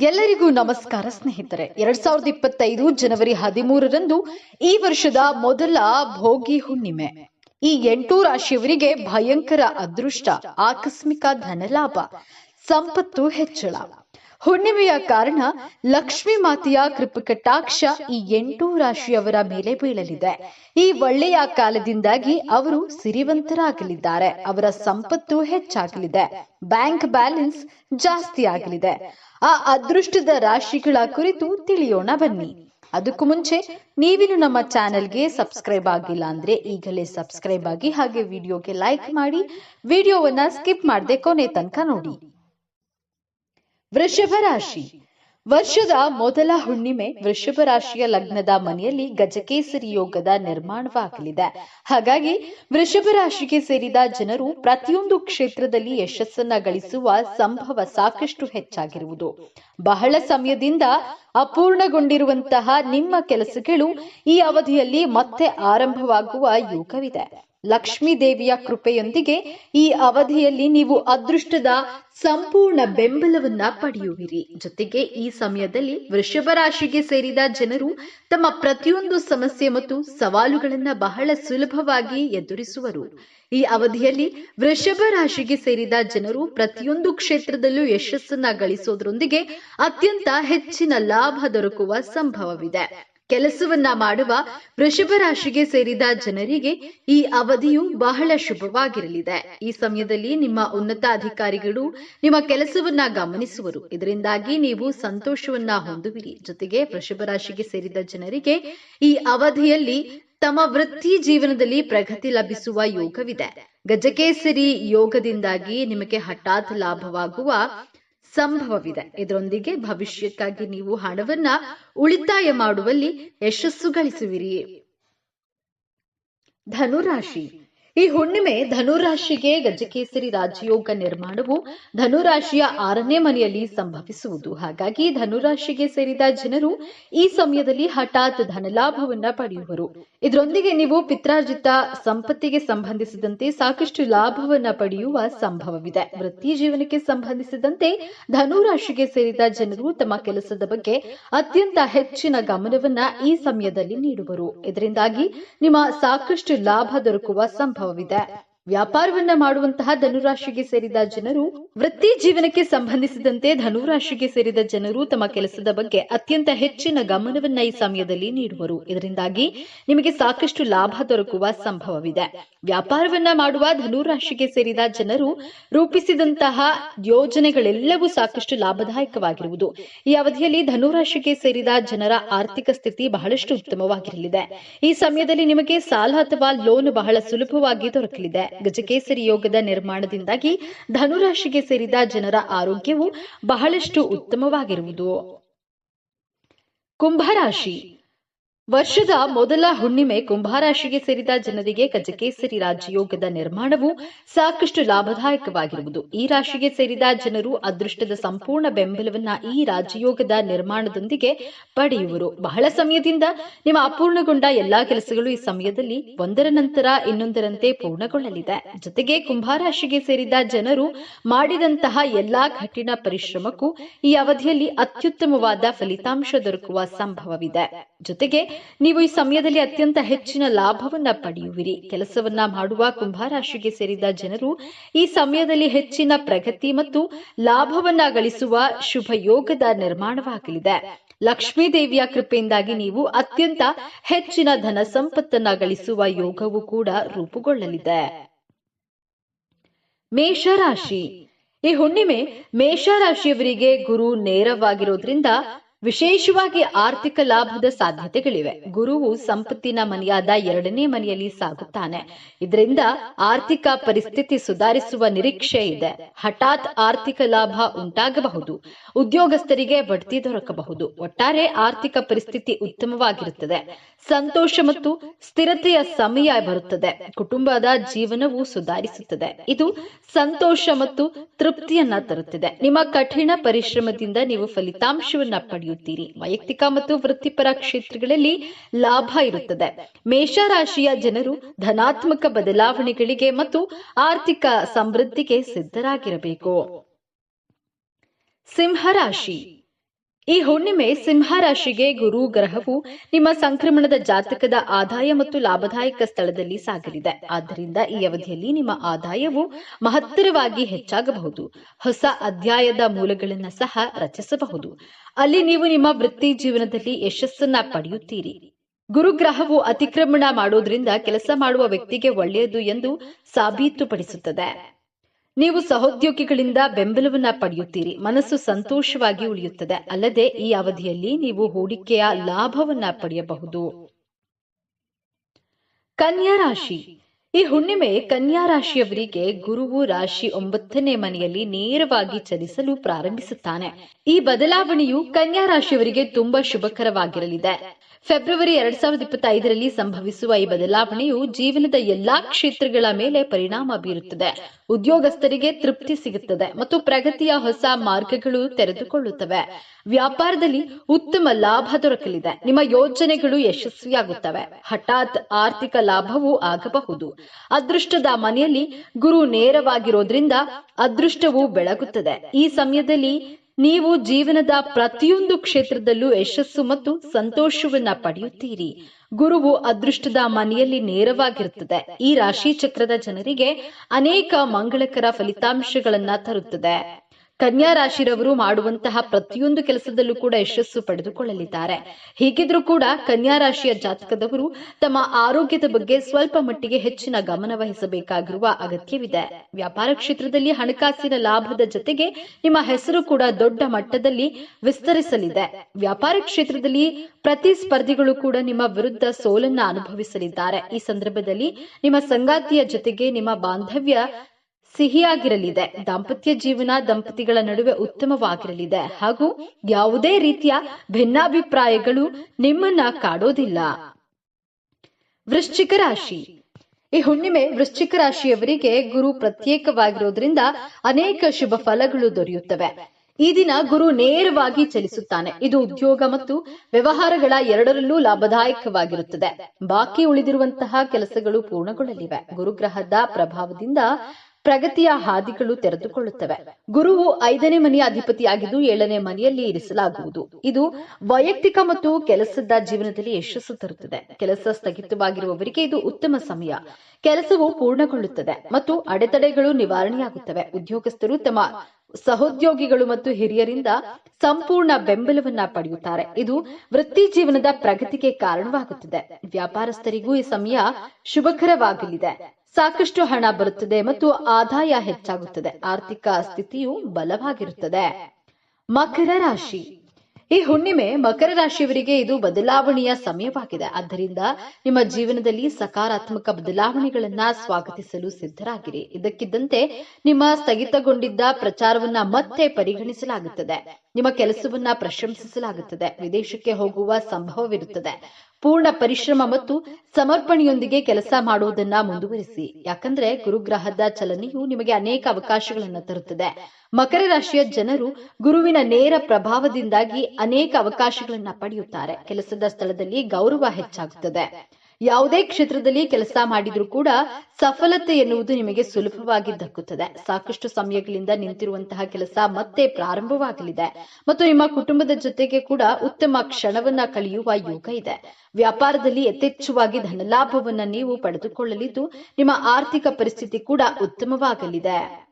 ಎಲ್ಲರಿಗೂ ನಮಸ್ಕಾರ, ಸ್ನೇಹಿತರೆ. ಎರಡ್ ಸಾವಿರದ ಇಪ್ಪತ್ತೈದು ಜನವರಿ ಹದಿಮೂರರಂದು ಈ ವರ್ಷದ ಮೊದಲ ಭೋಗಿ ಹುಣ್ಣಿಮೆ. ಈ ಎಂಟು ರಾಶಿಯವರಿಗೆ ಭಯಂಕರ ಅದೃಷ್ಟ, ಆಕಸ್ಮಿಕ ಧನಲಾಭ, ಸಂಪತ್ತು ಹೆಚ್ಚಳ. ಹುಣ್ಣಿಮೆಯ ಕಾರಣ ಲಕ್ಷ್ಮೀ ಮಾತೆಯ ಕೃಪಕಟಾಕ್ಷ ಈ ಎಂಟು ರಾಶಿಯವರ ಮೇಲೆ ಬೀಳಲಿದೆ. ಈ ಒಳ್ಳೆಯ ಕಾಲದಿಂದಾಗಿ ಅವರು ಸಿರಿವಂತರಾಗಲಿದ್ದಾರೆ. ಅವರ ಸಂಪತ್ತು ಹೆಚ್ಚಾಗಲಿದೆ. ಬ್ಯಾಂಕ್ ಬ್ಯಾಲೆನ್ಸ್ ಜಾಸ್ತಿ ಆಗಲಿದೆ. ಆ ಅದೃಷ್ಟದ ರಾಶಿಗಳ ಕುರಿತು ತಿಳಿಯೋಣ ಬನ್ನಿ. ಅದಕ್ಕೂ ಮುಂಚೆ ನೀವಿನ್ನು ನಮ್ಮ ಚಾನೆಲ್ಗೆ ಸಬ್ಸ್ಕ್ರೈಬ್ ಆಗಿಲ್ಲ ಅಂದ್ರೆ ಈಗಲೇ ಸಬ್ಸ್ಕ್ರೈಬ್ ಆಗಿ ಹಾಗೆ ವಿಡಿಯೋಗೆ ಲೈಕ್ ಮಾಡಿ, ವಿಡಿಯೋವನ್ನ ಸ್ಕಿಪ್ ಮಾಡದೆ ಕೊನೆ ತನಕ ನೋಡಿ. ವೃಷಭ ರಾಶಿ. ವರ್ಷದ ಮೊದಲ ಹುಣ್ಣಿಮೆ ವೃಷಭ ರಾಶಿಯ ಲಗ್ನದ ಮನೆಯಲ್ಲಿ ಗಜಕೇಸರಿ ಯೋಗದ ನಿರ್ಮಾಣವಾಗಲಿದೆ. ಹಾಗಾಗಿ ವೃಷಭ ರಾಶಿಗೆ ಸೇರಿದ ಜನರು ಪ್ರತಿಯೊಂದು ಕ್ಷೇತ್ರದಲ್ಲಿ ಯಶಸ್ಸನ್ನ ಗಳಿಸುವ ಸಂಭವ ಸಾಕಷ್ಟು ಹೆಚ್ಚಾಗಿರುವುದು. ಬಹಳ ಸಮಯದಿಂದ ಅಪೂರ್ಣಗೊಂಡಿರುವಂತಹ ನಿಮ್ಮ ಕೆಲಸಗಳು ಈ ಅವಧಿಯಲ್ಲಿ ಮತ್ತೆ ಆರಂಭವಾಗುವ ಯೋಗವಿದೆ. ಲಕ್ಷ್ಮೀ ದೇವಿಯ ಕೃಪೆಯೊಂದಿಗೆ ಈ ಅವಧಿಯಲ್ಲಿ ನೀವು ಅದೃಷ್ಟದ ಸಂಪೂರ್ಣ ಬೆಂಬಲವನ್ನ ಪಡೆಯುವಿರಿ. ಜೊತೆಗೆ ಈ ಸಮಯದಲ್ಲಿ ವೃಷಭ ರಾಶಿಗೆ ಸೇರಿದ ಜನರು ತಮ್ಮ ಪ್ರತಿಯೊಂದು ಸಮಸ್ಯೆ ಮತ್ತು ಸವಾಲುಗಳನ್ನ ಬಹಳ ಸುಲಭವಾಗಿ ಎದುರಿಸುವರು. ಈ ಅವಧಿಯಲ್ಲಿ ವೃಷಭ ರಾಶಿಗೆ ಸೇರಿದ ಜನರು ಪ್ರತಿಯೊಂದು ಕ್ಷೇತ್ರದಲ್ಲೂ ಯಶಸ್ಸನ್ನ ಗಳಿಸೋದ್ರೊಂದಿಗೆ ಅತ್ಯಂತ ಹೆಚ್ಚಿನ ಲಾಭ ದೊರಕುವ ಸಂಭವವಿದೆ. ಕೆಲಸವನ್ನ ಮಾಡುವ ವೃಷಭ ರಾಶಿಗೆ ಸೇರಿದ ಜನರಿಗೆ ಈ ಅವಧಿಯು ಬಹಳ ಶುಭವಾಗಿರಲಿದೆ. ಈ ಸಮಯದಲ್ಲಿ ನಿಮ್ಮ ಉನ್ನತ ಅಧಿಕಾರಿಗಳು ನಿಮ್ಮ ಕೆಲಸವನ್ನ ಗಮನಿಸುವರು. ಇದರಿಂದಾಗಿ ನೀವು ಸಂತೋಷವನ್ನ ಹೊಂದುವಿರಿ. ಜೊತೆಗೆ ವೃಷಭ ರಾಶಿಗೆ ಸೇರಿದ ಜನರಿಗೆ ಈ ಅವಧಿಯಲ್ಲಿ ತಮ್ಮ ವೃತ್ತಿ ಜೀವನದಲ್ಲಿ ಪ್ರಗತಿ ಲಭಿಸುವ ಯೋಗವಿದೆ. ಗಜಕೇಸರಿ ಯೋಗದಿಂದಾಗಿ ನಿಮಗೆ ಹಠಾತ್ ಲಾಭವಾಗುವ ಸಂಭವವಿದೆ. ಇದರೊಂದಿಗೆ ಭವಿಷ್ಯಕ್ಕಾಗಿ ನೀವು ಹಣವನ್ನ ಉಳಿತಾಯ ಮಾಡುವಲ್ಲಿ ಯಶಸ್ಸು ಗಳಿಸುವಿರಿ. ಧನುರಾಶಿ. ಈ ಹುಣ್ಣಿಮೆ ಧನುರಾಶಿಗೆ ಗಜಕೇಸರಿ ರಾಜಯೋಗ ನಿರ್ಮಾಣವು ಧನುರಾಶಿಯ ಆರನೇ ಮನೆಯಲ್ಲಿ ಸಂಭವಿಸುವುದು. ಹಾಗಾಗಿ ಧನುರಾಶಿಗೆ ಸೇರಿದ ಜನರು ಈ ಸಮಯದಲ್ಲಿ ಹಠಾತ್ ಧನಲಾಭವನ್ನ ಪಡೆಯುವರು. ಇದರೊಂದಿಗೆ ನೀವು ಪಿತ್ರಾರ್ಜಿತ ಸಂಪತ್ತಿಗೆ ಸಂಬಂಧಿಸಿದಂತೆ ಸಾಕಷ್ಟು ಲಾಭವನ್ನ ಪಡೆಯುವ ಸಂಭವವಿದೆ. ವೃತ್ತಿ ಜೀವನಕ್ಕೆ ಸಂಬಂಧಿಸಿದಂತೆ ಧನುರಾಶಿಗೆ ಸೇರಿದ ಜನರು ತಮ್ಮ ಕೆಲಸದ ಬಗ್ಗೆ ಅತ್ಯಂತ ಹೆಚ್ಚಿನ ಗಮನವನ್ನ ಈ ಸಮಯದಲ್ಲಿ ನೀಡುವರು. ಇದರಿಂದಾಗಿ ನಿಮ್ಮ ಸಾಕಷ್ಟು ಲಾಭ ದೊರಕುವ ಸಂಭವವಿದೆ ವ್ಯಾಪಾರವನ್ನ ಮಾಡುವಂತಹ ಧನುರಾಶಿಗೆ ಸೇರಿದ ಜನರು, ವೃತ್ತಿ ಜೀವನಕ್ಕೆ ಸಂಬಂಧಿಸಿದಂತೆ ಧನುರಾಶಿಗೆ ಸೇರಿದ ಜನರು ತಮ್ಮ ಕೆಲಸದ ಬಗ್ಗೆ ಅತ್ಯಂತ ಹೆಚ್ಚಿನ ಗಮನವನ್ನ ಈ ಸಮಯದಲ್ಲಿ ನೀಡುವರು. ಇದರಿಂದಾಗಿ ನಿಮಗೆ ಸಾಕಷ್ಟು ಲಾಭ ದೊರಕುವ ಸಂಭವವಿದೆ. ವ್ಯಾಪಾರವನ್ನ ಮಾಡುವ ಧನುರಾಶಿಗೆ ಸೇರಿದ ಜನರು ರೂಪಿಸಿದಂತಹ ಯೋಜನೆಗಳೆಲ್ಲವೂ ಸಾಕಷ್ಟು ಲಾಭದಾಯಕವಾಗಿರುವುದು. ಈ ಅವಧಿಯಲ್ಲಿ ಧನುರಾಶಿಗೆ ಸೇರಿದ ಜನರ ಆರ್ಥಿಕ ಸ್ಥಿತಿ ಬಹಳಷ್ಟು ಉತ್ತಮವಾಗಿರಲಿದೆ. ಈ ಸಮಯದಲ್ಲಿ ನಿಮಗೆ ಸಾಲ ಅಥವಾ ಲೋನ್ ಬಹಳ ಸುಲಭವಾಗಿ ದೊರಕಲಿದೆ. ಗಜಕೇಸರಿ ಯೋಗದ ನಿರ್ಮಾಣದಿಂದಾಗಿ ಧನುರಾಶಿಗೆ ಸೇರಿದ ಜನರ ಆರೋಗ್ಯವು ಬಹಳಷ್ಟು ಉತ್ತಮವಾಗಿರುವುದು. ಕುಂಭರಾಶಿ ವರ್ಷದ ಮೊದಲ ಹುಣ್ಣಿಮೆ ಕುಂಭರಾಶಿಗೆ ಸೇರಿದ ಜನರಿಗೆ ಗಜಕೇಸರಿ ರಾಜಯೋಗದ ನಿರ್ಮಾಣವು ಸಾಕಷ್ಟು ಲಾಭದಾಯಕವಾಗಿರುವುದು. ಈ ರಾಶಿಗೆ ಸೇರಿದ ಜನರು ಅದೃಷ್ಟದ ಸಂಪೂರ್ಣ ಬೆಂಬಲವನ್ನ ಈ ರಾಜಯೋಗದ ನಿರ್ಮಾಣದೊಂದಿಗೆ ಪಡೆಯುವರು. ಬಹಳ ಸಮಯದಿಂದ ನಿಮ್ಮ ಅಪೂರ್ಣಗೊಂಡ ಎಲ್ಲಾ ಕೆಲಸಗಳು ಈ ಸಮಯದಲ್ಲಿ ಒಂದರ ನಂತರ ಇನ್ನೊಂದರಂತೆ ಪೂರ್ಣಗೊಳ್ಳಲಿದೆ. ಜೊತೆಗೆ ಕುಂಭರಾಶಿಗೆ ಸೇರಿದ ಜನರು ಮಾಡಿದಂತಹ ಎಲ್ಲಾ ಕಠಿಣ ಪರಿಶ್ರಮಕ್ಕೂ ಈ ಅವಧಿಯಲ್ಲಿ ಅತ್ಯುತ್ತಮವಾದ ಫಲಿತಾಂಶ ದೊರಕುವ ಸಂಭವವಿದೆ. ಜೊತೆಗೆ ನೀವು ಈ ಸಮಯದಲ್ಲಿ ಅತ್ಯಂತ ಹೆಚ್ಚಿನ ಲಾಭವನ್ನ ಪಡೆಯುವಿರಿ. ಕೆಲಸವನ್ನ ಮಾಡುವ ಕುಂಭರಾಶಿಗೆ ಸೇರಿದ ಜನರು ಈ ಸಮಯದಲ್ಲಿ ಹೆಚ್ಚಿನ ಪ್ರಗತಿ ಮತ್ತು ಲಾಭವನ್ನ ಗಳಿಸುವ ಶುಭ ಯೋಗದ ನಿರ್ಮಾಣವಾಗಲಿದೆ. ಲಕ್ಷ್ಮೀ ದೇವಿಯ ಕೃಪೆಯಿಂದಾಗಿ ನೀವು ಅತ್ಯಂತ ಹೆಚ್ಚಿನ ಧನ ಸಂಪತ್ತನ್ನ ಗಳಿಸುವ ಯೋಗವು ಕೂಡ ರೂಪುಗೊಳ್ಳಲಿದೆ. ಮೇಷರಾಶಿ. ಈ ಹುಣ್ಣಿಮೆ ಮೇಷರಾಶಿಯವರಿಗೆ ಗುರು ನೇರವಾಗಿರೋದ್ರಿಂದ ವಿಶೇಷವಾಗಿ ಆರ್ಥಿಕ ಲಾಭದ ಸಾಧ್ಯತೆಗಳಿವೆ. ಗುರುವು ಸಂಪತ್ತಿನ ಮನೆಯಾದ ಎರಡನೇ ಮನೆಯಲ್ಲಿ ಸಾಗುತ್ತಾನೆ. ಇದರಿಂದ ಆರ್ಥಿಕ ಪರಿಸ್ಥಿತಿ ಸುಧಾರಿಸುವ ನಿರೀಕ್ಷೆ ಇದೆ. ಹಠಾತ್ ಆರ್ಥಿಕ ಲಾಭ ಉಂಟಾಗಬಹುದು. ಉದ್ಯೋಗಸ್ಥರಿಗೆ ಬಡ್ತಿ ದೊರಕಬಹುದು. ಒಟ್ಟಾರೆ ಆರ್ಥಿಕ ಪರಿಸ್ಥಿತಿ ಉತ್ತಮವಾಗಿರುತ್ತದೆ. ಸಂತೋಷ ಮತ್ತು ಸ್ಥಿರತೆಯ ಸಮಯ ಬರುತ್ತದೆ. ಕುಟುಂಬದ ಜೀವನವು ಸುಧಾರಿಸುತ್ತದೆ. ಇದು ಸಂತೋಷ ಮತ್ತು ತೃಪ್ತಿಯನ್ನ ತರುತ್ತದೆ. ನಿಮ್ಮ ಕಠಿಣ ಪರಿಶ್ರಮದಿಂದ ನೀವು ಫಲಿತಾಂಶವನ್ನ ಪಡೆಯುತ್ತೀರಿ. ವೈಯಕ್ತಿಕ ಮತ್ತು ವೃತ್ತಿಪರ ಕ್ಷೇತ್ರಗಳಲ್ಲಿ ಲಾಭ ಇರುತ್ತದೆ. ಮೇಷರಾಶಿಯ ಜನರು ಧನಾತ್ಮಕ ಬದಲಾವಣೆಗಳಿಗೆ ಮತ್ತು ಆರ್ಥಿಕ ಸಮೃದ್ಧಿಗೆ ಸಿದ್ಧರಾಗಿರಬೇಕು. ಸಿಂಹರಾಶಿ. ಈ ಹುಣ್ಣಿಮೆ ಸಿಂಹರಾಶಿಗೆ ಗುರು ಗ್ರಹವು ನಿಮ್ಮ ಸಂಕ್ರಮಣದ ಜಾತಕದ ಆದಾಯ ಮತ್ತು ಲಾಭದಾಯಕ ಸ್ಥಳದಲ್ಲಿ ಸಾಗಲಿದೆ. ಆದ್ದರಿಂದ ಈ ಅವಧಿಯಲ್ಲಿ ನಿಮ್ಮ ಆದಾಯವು ಮಹತ್ತರವಾಗಿ ಹೆಚ್ಚಾಗಬಹುದು. ಹೊಸ ಅಧ್ಯಾಯದ ಮೂಲಗಳನ್ನು ಸಹ ರಚಿಸಬಹುದು. ಅಲ್ಲಿ ನೀವು ನಿಮ್ಮ ವೃತ್ತಿ ಜೀವನದಲ್ಲಿ ಯಶಸ್ಸನ್ನ ಪಡೆಯುತ್ತೀರಿ. ಗುರುಗ್ರಹವು ಅತಿಕ್ರಮಣ ಮಾಡುವುದರಿಂದ ಕೆಲಸ ಮಾಡುವ ವ್ಯಕ್ತಿಗೆ ಒಳ್ಳೆಯದು ಎಂದು ಸಾಬೀತುಪಡಿಸುತ್ತದೆ. ನೀವು ಸಹೋದ್ಯೋಗಿಗಳಿಂದ ಬೆಂಬಲವನ್ನ ಪಡೆಯುತ್ತೀರಿ. ಮನಸ್ಸು ಸಂತೋಷವಾಗಿ ಉಳಿಯುತ್ತದೆ. ಅಲ್ಲದೆ ಈ ಅವಧಿಯಲ್ಲಿ ನೀವು ಹೂಡಿಕೆಯ ಲಾಭವನ್ನ ಪಡೆಯಬಹುದು. ಕನ್ಯಾ ರಾಶಿ. ಈ ಹುಣ್ಣಿಮೆ ಕನ್ಯಾ ರಾಶಿಯವರಿಗೆ ಗುರುವು ರಾಶಿ ಒಂಬತ್ತನೇ ಮನೆಯಲ್ಲಿ ನೇರವಾಗಿ ಚಲಿಸಲು ಪ್ರಾರಂಭಿಸುತ್ತಾನೆ. ಈ ಬದಲಾವಣೆಯು ಕನ್ಯಾ ರಾಶಿಯವರಿಗೆ ತುಂಬಾ ಶುಭಕರವಾಗಿರಲಿದೆ. ಫೆಬ್ರವರಿ ಎರಡ್ ಸಾವಿರದ ಇಪ್ಪತ್ತೈದರಲ್ಲಿ ಸಂಭವಿಸುವ ಈ ಬದಲಾವಣೆಯು ಜೀವನದ ಎಲ್ಲಾ ಕ್ಷೇತ್ರಗಳ ಮೇಲೆ ಪರಿಣಾಮ ಬೀರುತ್ತದೆ. ಉದ್ಯೋಗಸ್ಥರಿಗೆ ತೃಪ್ತಿ ಸಿಗುತ್ತದೆ ಮತ್ತು ಪ್ರಗತಿಯ ಹೊಸ ಮಾರ್ಗಗಳು ತೆರೆದುಕೊಳ್ಳುತ್ತವೆ. ವ್ಯಾಪಾರದಲ್ಲಿ ಉತ್ತಮ ಲಾಭ ದೊರಕಲಿದೆ. ನಿಮ್ಮ ಯೋಜನೆಗಳು ಯಶಸ್ವಿಯಾಗುತ್ತವೆ. ಹಠಾತ್ ಆರ್ಥಿಕ ಲಾಭವೂ ಆಗಬಹುದು. ಅದೃಷ್ಟದ ಮನೆಯಲ್ಲಿ ಗುರು ನೇರವಾಗಿರೋದ್ರಿಂದ ಅದೃಷ್ಟವು ಬೆಳಗುತ್ತದೆ. ಈ ಸಮಯದಲ್ಲಿ ನೀವು ಜೀವನದ ಪ್ರತಿಯೊಂದು ಕ್ಷೇತ್ರದಲ್ಲೂ ಯಶಸ್ಸು ಮತ್ತು ಸಂತೋಷವನ್ನ ಪಡೆಯುತ್ತೀರಿ. ಗುರುವು ಅದೃಷ್ಟದ ಮನೆಯಲ್ಲಿ ನೇರವಾಗಿರುತ್ತದೆ. ಈ ರಾಶಿ ಚಕ್ರದ ಜನರಿಗೆ ಅನೇಕ ಮಂಗಳಕರ ಫಲಿತಾಂಶಗಳನ್ನ ತರುತ್ತದೆ. ಕನ್ಯಾ ರಾಶಿರವರು ಮಾಡುವಂತಹ ಪ್ರತಿಯೊಂದು ಕೆಲಸದಲ್ಲೂ ಕೂಡ ಯಶಸ್ಸು ಪಡೆದುಕೊಳ್ಳಲಿದ್ದಾರೆ. ಹೀಗಿದ್ರೂ ಕೂಡ ಕನ್ಯಾ ರಾಶಿಯ ಜಾತಕದವರು ತಮ್ಮ ಆರೋಗ್ಯದ ಬಗ್ಗೆ ಸ್ವಲ್ಪ ಮಟ್ಟಿಗೆ ಹೆಚ್ಚಿನ ಗಮನ ವಹಿಸಬೇಕಾಗಿರುವ ಅಗತ್ಯವಿದೆ. ವ್ಯಾಪಾರ ಕ್ಷೇತ್ರದಲ್ಲಿ ಹಣಕಾಸಿನ ಲಾಭದ ಜೊತೆಗೆ ನಿಮ್ಮ ಹೆಸರು ಕೂಡ ದೊಡ್ಡ ಮಟ್ಟದಲ್ಲಿ ವಿಸ್ತರಿಸಲಿದೆ. ವ್ಯಾಪಾರ ಕ್ಷೇತ್ರದಲ್ಲಿ ಪ್ರತಿ ಸ್ಪರ್ಧಿಗಳು ಕೂಡ ನಿಮ್ಮ ವಿರುದ್ಧ ಸೋಲನ್ನ ಅನುಭವಿಸಲಿದ್ದಾರೆ. ಈ ಸಂದರ್ಭದಲ್ಲಿ ನಿಮ್ಮ ಸಂಗಾತಿಯ ಜೊತೆಗೆ ನಿಮ್ಮ ಬಾಂಧವ್ಯ ಸಿಹಿಯಾಗಿರಲಿದೆ. ದಾಂಪತ್ಯ ಜೀವನ ದಂಪತಿಗಳ ನಡುವೆ ಉತ್ತಮವಾಗಿರಲಿದೆ. ಹಾಗೂ ಯಾವುದೇ ರೀತಿಯ ಭಿನ್ನಾಭಿಪ್ರಾಯಗಳು ನಿಮ್ಮನ್ನ ಕಾಡೋದಿಲ್ಲ. ವೃಶ್ಚಿಕ ರಾಶಿ. ಈ ಹುಣ್ಣಿಮೆ ವೃಶ್ಚಿಕ ರಾಶಿಯವರಿಗೆ ಗುರು ಪ್ರತ್ಯೇಕವಾಗಿರೋದ್ರಿಂದ ಅನೇಕ ಶುಭ ಫಲಗಳು ದೊರೆಯುತ್ತವೆ. ಈ ದಿನ ಗುರು ನೇರವಾಗಿ ಚಲಿಸುತ್ತಾನೆ. ಇದು ಉದ್ಯೋಗ ಮತ್ತು ವ್ಯವಹಾರಗಳ ಎರಡರಲ್ಲೂ ಲಾಭದಾಯಕವಾಗಿರುತ್ತದೆ. ಬಾಕಿ ಉಳಿದಿರುವಂತಹ ಕೆಲಸಗಳು ಪೂರ್ಣಗೊಳ್ಳಲಿವೆ. ಗುರುಗ್ರಹದ ಪ್ರಭಾವದಿಂದ ಪ್ರಗತಿಯ ಹಾದಿಗಳು ತೆರೆದುಕೊಳ್ಳುತ್ತವೆ. ಗುರುವು ಐದನೇ ಮನೆಯ ಅಧಿಪತಿಯಾಗಿದ್ದು ಏಳನೇ ಮನೆಯಲ್ಲಿ ಇರಿಸಲಾಗುವುದು. ಇದು ವೈಯಕ್ತಿಕ ಮತ್ತು ಕೆಲಸದ ಜೀವನದಲ್ಲಿ ಯಶಸ್ಸು ತರುತ್ತದೆ. ಕೆಲಸ ಸ್ಥಗಿತವಾಗಿರುವವರಿಗೆ ಇದು ಉತ್ತಮ ಸಮಯ. ಕೆಲಸವು ಪೂರ್ಣಗೊಳ್ಳುತ್ತದೆ ಮತ್ತು ಅಡೆತಡೆಗಳು ನಿವಾರಣೆಯಾಗುತ್ತವೆ. ಉದ್ಯೋಗಸ್ಥರು ತಮ್ಮ ಸಹೋದ್ಯೋಗಿಗಳು ಮತ್ತು ಹಿರಿಯರಿಂದ ಸಂಪೂರ್ಣ ಬೆಂಬಲವನ್ನ ಪಡೆಯುತ್ತಾರೆ. ಇದು ವೃತ್ತಿ ಜೀವನದ ಪ್ರಗತಿಗೆ ಕಾರಣವಾಗುತ್ತದೆ. ವ್ಯಾಪಾರಸ್ಥರಿಗೂ ಈ ಸಮಯ ಶುಭಕರವಾಗಲಿದೆ. ಸಾಕಷ್ಟು ಹಣ ಬರುತ್ತದೆ ಮತ್ತು ಆದಾಯ ಹೆಚ್ಚಾಗುತ್ತದೆ. ಆರ್ಥಿಕ ಸ್ಥಿತಿಯು ಬಲವಾಗಿರುತ್ತದೆ. ಮಕರ ರಾಶಿ. ಈ ಹುಣ್ಣಿಮೆ ಮಕರ ರಾಶಿಯವರಿಗೆ ಇದು ಬದಲಾವಣೆಯ ಸಮಯವಾಗಿದೆ. ಆದ್ದರಿಂದ ನಿಮ್ಮ ಜೀವನದಲ್ಲಿ ಸಕಾರಾತ್ಮಕ ಬದಲಾವಣೆಗಳನ್ನ ಸ್ವಾಗತಿಸಲು ಸಿದ್ಧರಾಗಿರಿ. ಇದಕ್ಕಿದ್ದಂತೆ ನಿಮ್ಮ ಸ್ಥಗಿತಗೊಂಡಿದ್ದ ಪ್ರಚಾರವನ್ನ ಮತ್ತೆ ಪರಿಗಣಿಸಲಾಗುತ್ತದೆ. ನಿಮ್ಮ ಕೆಲಸವನ್ನ ಪ್ರಶಂಸಿಸಲಾಗುತ್ತದೆ. ವಿದೇಶಕ್ಕೆ ಹೋಗುವ ಸಂಭವವಿರುತ್ತದೆ. ಪೂರ್ಣ ಪರಿಶ್ರಮ ಮತ್ತು ಸಮರ್ಪಣೆಯೊಂದಿಗೆ ಕೆಲಸ ಮಾಡುವುದನ್ನ ಮುಂದುವರಿಸಿ. ಯಾಕಂದ್ರೆ ಗುರುಗ್ರಹದ ಚಲನೆಯು ನಿಮಗೆ ಅನೇಕ ಅವಕಾಶಗಳನ್ನ ತರುತ್ತದೆ. ಮಕರ ರಾಶಿಯ ಜನರು ಗುರುವಿನ ನೇರ ಪ್ರಭಾವದಿಂದಾಗಿ ಅನೇಕ ಅವಕಾಶಗಳನ್ನ ಪಡೆಯುತ್ತಾರೆ. ಕೆಲಸದ ಸ್ಥಳದಲ್ಲಿ ಗೌರವ ಹೆಚ್ಚಾಗುತ್ತದೆ. ಯಾವುದೇ ಕ್ಷೇತ್ರದಲ್ಲಿ ಕೆಲಸ ಮಾಡಿದ್ರು ಕೂಡ ಸಫಲತೆ ಎನ್ನುವುದು ನಿಮಗೆ ಸುಲಭವಾಗಿ ದಕ್ಕುತ್ತದೆ. ಸಾಕಷ್ಟು ಸಮಯಗಳಿಂದ ನಿಂತಿರುವಂತಹ ಕೆಲಸ ಮತ್ತೆ ಪ್ರಾರಂಭವಾಗಲಿದೆ. ಮತ್ತು ನಿಮ್ಮ ಕುಟುಂಬದ ಜೊತೆಗೆ ಕೂಡ ಉತ್ತಮ ಕ್ಷಣವನ್ನ ಕಳೆಯುವ ಯೋಗ ಇದೆ. ವ್ಯಾಪಾರದಲ್ಲಿ ಯಥೇಚ್ಛವಾಗಿ ಧನಲಾಭವನ್ನ ನೀವು ಪಡೆದುಕೊಳ್ಳಲಿದ್ದು ನಿಮ್ಮ ಆರ್ಥಿಕ ಪರಿಸ್ಥಿತಿ ಕೂಡ ಉತ್ತಮವಾಗಲಿದೆ.